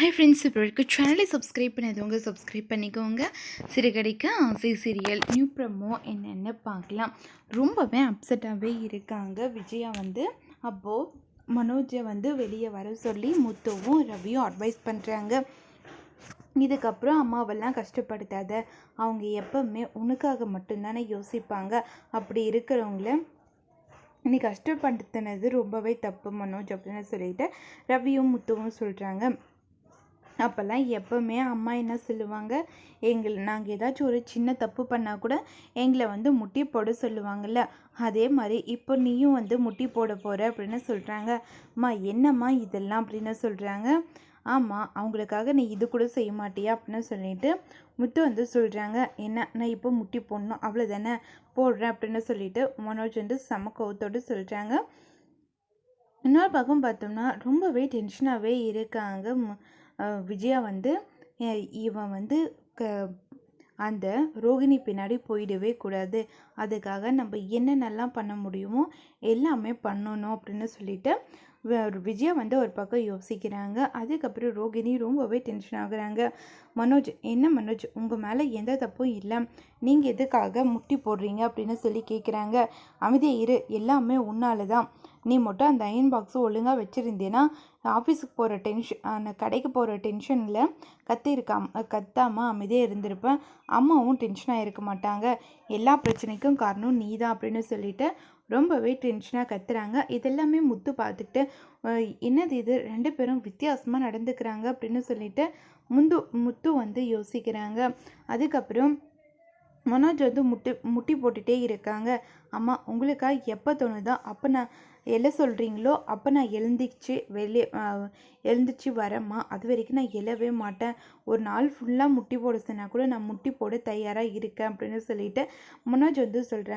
Hi friends இப்போ இருக்க சேனலை சப்ஸ்கிரைப் பண்ணாதவங்க சப்ஸ்கிரைப் பண்ணிக்கோங்க. சிறுகடைக்கு ஆசை சீரியல் நியூ ப்ரமோ என்னென்ன பார்க்கலாம். ரொம்பவே அப்செட்டாகவே இருக்காங்க. விஜயா வந்து அப்போது மனோஜை வந்து வெளியே வர சொல்லி முத்துவும் ரவியும் அட்வைஸ் பண்ணுறாங்க இதுக்கப்புறம் அம்மாவெல்லாம் கஷ்டப்படுத்தாத அவங்க எப்பவுமே உனக்காக மட்டும்தானே யோசிப்பாங்க. அப்படி இருக்கிறவங்கள நீ கஷ்டப்படுத்தினது ரொம்பவே தப்பு மனோஜ் அப்படின்னு சொல்லிட்டு ரவியும் முத்துவும் சொல்கிறாங்க அப்போல்லாம் எப்போவுமே அம்மா என்ன சொல்லுவாங்க? எங்கள் நாங்கள் ஏதாச்சும் ஒரு சின்ன தப்பு பண்ணால் கூட எங்களை வந்து முட்டி போட சொல்லுவாங்கள்ல அதே மாதிரி இப்போ நீயும் வந்து முட்டி போட போகிற அப்படின்னு சொல்கிறாங்க அம்மா என்னம்மா இதெல்லாம்? அப்படின்னு சொல்கிறாங்க ஆமாம் அவங்களுக்காக நீ இது கூட செய்ய மாட்டியா? அப்படின்னு சொல்லிட்டு முத்து வந்து சொல்கிறாங்க என்ன நான் இப்போ முட்டி போடணும் அவ்வளோதானே போடுறேன் அப்படின்னு சொல்லிட்டு மனோஜ் வந்து செம கோவத்தோடு சொல்கிறாங்க இன்னொரு பக்கம் பார்த்தோம்னா ரொம்பவே டென்ஷனாகவே இருக்காங்க விஜயா வந்து இவன் வந்து க அந்த ரோகிணி பின்னாடி போயிடவே கூடாது. அதுக்காக நம்ம என்னென்னலாம் பண்ண முடியுமோ எல்லாமே பண்ணணும் அப்படின்னு சொல்லிட்டு விஜயா வந்து ஒரு பக்கம் யோசிக்கிறாங்க. அதுக்கப்புறம் ரோகிணி ரொம்பவே டென்ஷன் ஆகுறாங்க. மனோஜ் என்ன மனோஜ்? உங்கள் மேலே எந்த தப்பும் இல்லை. நீங்கள் எதுக்காக முட்டி போடுறீங்க? அப்படின்னு சொல்லி கேட்குறாங்க அமைதியை இரு. எல்லாமே உன்னால தான் நீ மட்டும் அந்த அயன் பாக்ஸை ஒழுங்காக வச்சுருந்தேன்னா ஆஃபீஸுக்கு போகிற டென்ஷன் அந்த கடைக்கு போகிற டென்ஷனில் கத்திருக்காம கத்தாமல் அமைதியாக இருந்திருப்பேன் அம்மாவும் டென்ஷனாக இருக்க மாட்டாங்க. எல்லா பிரச்சனைக்கும் காரணம் நீ தான் அப்படின்னு சொல்லிட்டு ரொம்பவே டென்ஷனாக கத்துறாங்க. இதெல்லாமே முத்து பார்த்துக்கிட்டு என்னது இது? ரெண்டு பேரும் வித்தியாசமாக நடந்துக்கிறாங்க அப்படின்னு சொல்லிட்டு முந்து முத்து வந்து யோசிக்கிறாங்க. அதுக்கப்புறம் மனோஜ் வந்து முட்டி முட்டி போட்டுகிட்டே இருக்காங்க. அம்மா உங்களுக்காக எப்போ தோணுதோ அப்போ நான் எழ சொல்கிறீங்களோ அப்போ நான் எழுந்திரிச்சு வெளியே எழுந்திரிச்சு வரேம்மா. அது வரைக்கும் நான் எழவே மாட்டேன். ஒரு நாள் ஃபுல்லாக முட்டி போட சொன்னால் கூட நான் முட்டி போட தயாராக இருக்கேன் அப்படின்னு சொல்லிட்டு மனோஜ் வந்து சொல்கிறேன்